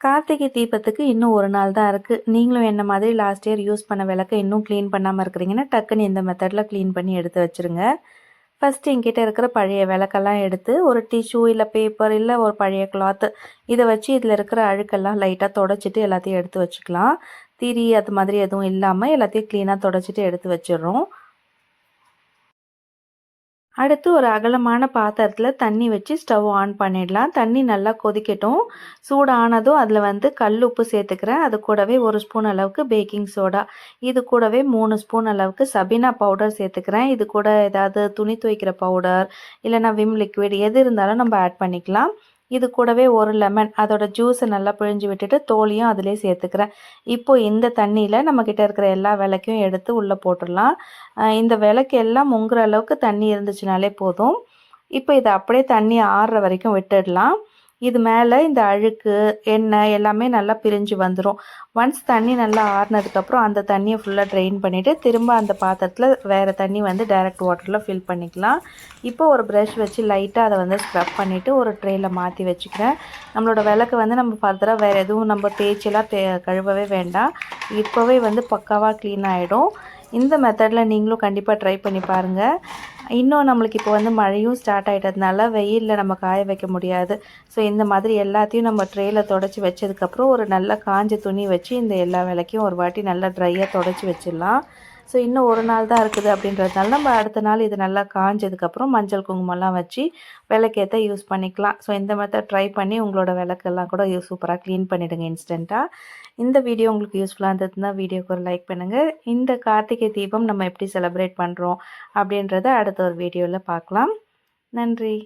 கார்த்திகை தீபத்துக்கு இன்னும் ஒரு நாள் தான் இருக்குது நீங்களும் என்ன மாதிரி லாஸ்ட் இயர் யூஸ் பண்ண விளக்க இன்னும் க்ளீன் பண்ணாமல் இருக்கிறீங்கன்னா டக்குன்னு இந்த மெத்தடில் க்ளீன் பண்ணி எடுத்து வச்சுருங்க. ஃபஸ்ட்டு என்கிட்ட இருக்கிற பழைய விளக்கெல்லாம் எடுத்து ஒரு டிஷ்யூ இல்லை பேப்பர் இல்லை ஒரு பழைய கிளாத்து இதை வச்சு இதில் இருக்கிற அழுக்கெல்லாம் லைட்டாக தொடச்சிட்டு எல்லாத்தையும் எடுத்து வச்சுக்கலாம். திரி அது மாதிரி எதுவும் இல்லாமல் எல்லாத்தையும் க்ளீனாக தொடச்சிட்டு எடுத்து வச்சிடுறோம். அடுத்து ஒரு அகலமான பாத்திரத்தில் தண்ணி வச்சு ஸ்டவ் ஆன் பண்ணிடலாம். தண்ணி நல்லா கொதிக்கட்டும். சூடானதும் அதில் வந்து கல் உப்பு சேர்த்துக்கிறேன். அது கூடவே ஒரு ஸ்பூன் அளவுக்கு பேக்கிங் சோடா. இது கூடவே மூணு ஸ்பூன் அளவுக்கு சபினா பவுடர் சேர்த்துக்கிறேன். இது கூட ஏதாவது துணி துவைக்கிற பவுடர் இல்லைனா விம் லிக்விட் எது இருந்தாலும் நம்ம ஆட் பண்ணிக்கலாம். இது கூடவே ஒரு லெமன் அதோட ஜூஸை நல்லா பிழிஞ்சு விட்டுட்டு தோலியும் அதிலே சேர்த்துக்கிறேன். இப்போ இந்த தண்ணியில் நம்மக்கிட்ட இருக்கிற எல்லா விளக்கையும் எடுத்து உள்ளே போட்டுடலாம். இந்த விளக்கு எல்லாம் முங்குற அளவுக்கு தண்ணி இருந்துச்சுனாலே போதும். இப்போ இதை அப்படியே தண்ணி ஆறுற வரைக்கும் விட்டுடலாம். இது மேலே இந்த அழுக்கு எண்ணெய் எல்லாமே நல்லா பிரிஞ்சு வந்துடும் ஒன்ஸ் தண்ணி நல்லா ஆறுனதுக்கப்புறம் அந்த தண்ணியை ஃபுல்லாக ட்ரெயின் பண்ணிவிட்டு திரும்ப அந்த பாத்திரத்தில் வேறு தண்ணி வந்து டைரக்ட் வாட்டரில் ஃபில் பண்ணிக்கலாம். இப்போ ஒரு ப்ரஷ் வச்சு லைட்டாக அதை வந்து ஸ்க்ரப் பண்ணிவிட்டு ஒரு ட்ரேயில் மாற்றி வச்சுக்கிறேன். நம்மளோட விளக்கு வந்து நம்ம ஃபர்தராக வேறு எதுவும் நம்ம தேய்ச்செல்லாம் தே கழுவவே வேண்டாம். இப்போவே வந்து பக்காவாக க்ளீன் ஆகிடும் இந்த மெத்தடில் நீங்களும் கண்டிப்பாக ட்ரை பண்ணி பாருங்கள் இன்னும் நம்மளுக்கு இப்போ வந்து மழையும் ஸ்டார்ட் ஆகிட்டதுனால வெயிலில் நம்ம காய வைக்க முடியாது. ஸோ இந்த மாதிரி எல்லாத்தையும் நம்ம ட்ரேயில் தொடச்சி வச்சதுக்கப்புறம் ஒரு நல்ல காஞ்ச துணி வச்சு இந்த எல்லா விலைக்கும் ஒரு வாட்டி நல்லா ட்ரையாக தொடச்சி வச்சிடலாம். ஸோ இன்னும் ஒரு நாள் தான் இருக்குது அப்படின்றதுனால நம்ம அடுத்த நாள் இது நல்லா காஞ்சதுக்கப்புறம் மஞ்சள் குங்குமம்லாம் வச்சு விளக்கேற்ற யூஸ் பண்ணிக்கலாம். ஸோ இந்த மெத்தட் ட்ரை பண்ணி உங்களோட விளக்கெல்லாம் கூட சூப்பராக க்ளீன் பண்ணிவிடுங்க இன்ஸ்டண்ட்டாக இந்த வீடியோ உங்களுக்கு யூஸ்ஃபுல்லாக இருந்ததுன்னா வீடியோக்கு ஒரு லைக் பண்ணுங்கள் இந்த கார்த்திகை தீபம் நம்ம எப்படி செலிப்ரேட் பண்ணுறோம் அப்படின்றத அடுத்த ஒரு வீடியோவில் பார்க்கலாம். நன்றி.